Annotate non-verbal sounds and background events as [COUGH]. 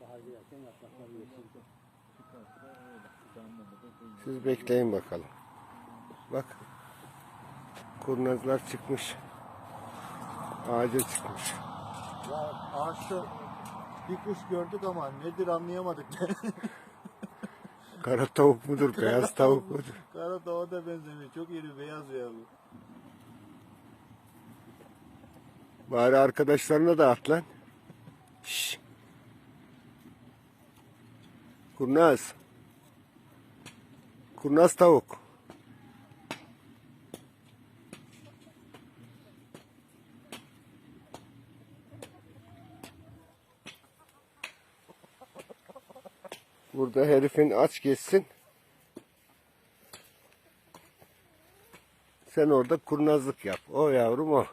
Bahar girerken yaprakları yeşil. Siz bekleyin bakalım. Bak. Kurnazlar çıkmış. Ağaca çıkmış. Ya ağaçta bir kuş gördük ama nedir anlayamadık. [LAUGHS] Kara tavuk mudur, beyaz tavuk mudur? [LAUGHS] Kara tava da benzemiyor. Çok iri beyaz ya bu. Bari arkadaşlarına da at lan. Şşş. Kurnaz. Kurnaz tavuk. Burada herifin aç geçsin. Sen orada kurnazlık yap. O yavrum o.